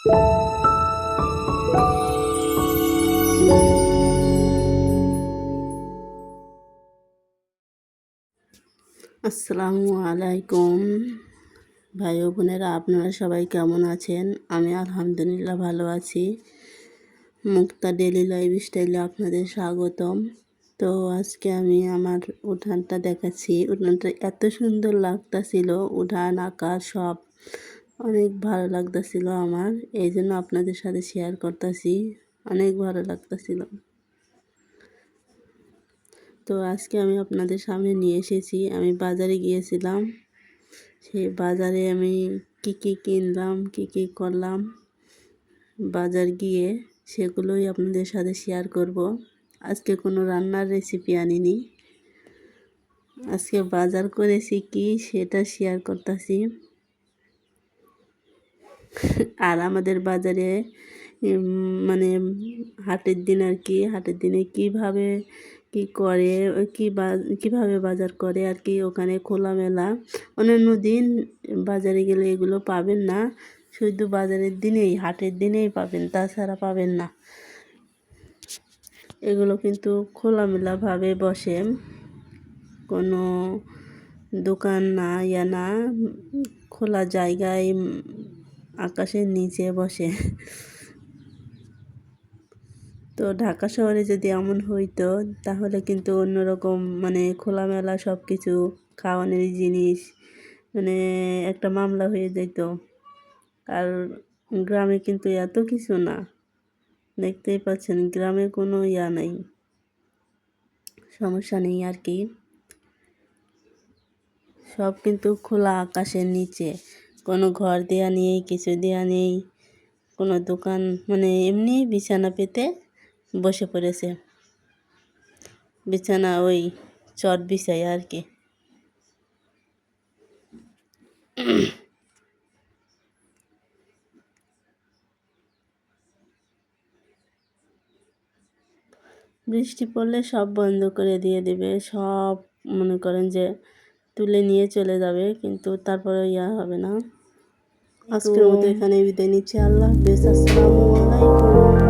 আসসালামু আলাইকুম। ভাই ও বোনেরা, আপনারা সবাই কেমন আছেন? আমি আলহামদুলিল্লাহ ভালো আছি। মুক্তা ডেলি লাইফ স্টাইলে আপনাদের স্বাগতম। তো আজকে আমি আমার উঠানটা দেখাচ্ছি। উঠানটা এত সুন্দর লাগতাছিল, উঠান আকাশ সব। অনেক ভালো লাগতাছিল আমার এই জন্য আপনাদের সাথে শেয়ার করতেছি, অনেক ভালো লাগতাছিল। তো আজকে আমি আপনাদের সামনে নিয়ে এসেছি, আমি বাজারে গিয়েছিলাম, সেই বাজারে আমি কি কি কিনলাম, কি কি করলাম, বাজার গিয়ে সেগুলোই আপনাদের সাথে শেয়ার করব। আজকে কোনো রান্নার রেসিপি আনিনি। আজকে বাজার করেছি কি, সেটা শেয়ার করতেছি। আর আমাদের বাজারে মানে হাটের দিন আর কি, হাটের দিনে কীভাবে কি করে, কী বা, কীভাবে বাজার করে আর কি, ওখানে খোলামেলা। অন্যান্য দিন বাজারে গেলে এগুলো পাবেন না, শুধু বাজারের দিনেই, হাটের দিনেই পাবেন, তাছাড়া পাবেন না। এগুলো কিন্তু খোলামেলাভাবে বসে। কোনো দোকান না, ইয়া না, খোলা জায়গায় আকাশের নিচে বসে। তো ঢাকা শহরে যদি এমন হইতো, তাহলে কিন্তু অন্যরকম মানে খোলামেলা সব কিছু খাওয়ানোর জিনিস মানে একটা মামলা হয়ে যেত। আর গ্রামে কিন্তু এত কিছু না। দেখতেই পাচ্ছেন, গ্রামে কোনো ইয়া নেই। সমস্যা নেই আর কি। সব কিন্তু খোলা আকাশের নিচে। কোনো ঘর দেয়া নেই, কিছু দেয়া নেই, কোনো দোকান মানে এমনি বিছানা পেতে বসে পড়েছে। বিছানা ওই চট বিছাই আর কি। বৃষ্টি পড়লে সব বন্ধ করে দিয়ে দেবে। সব মনে করেন যে তুলে নিয়ে চলে যাবে কিন্তু তারপরে ইয়া হবে না। আজকের মতো এখানে বিদায় নিচ্ছি। আল্লাহ হাফেজ। আসসালামু আলাইকুম।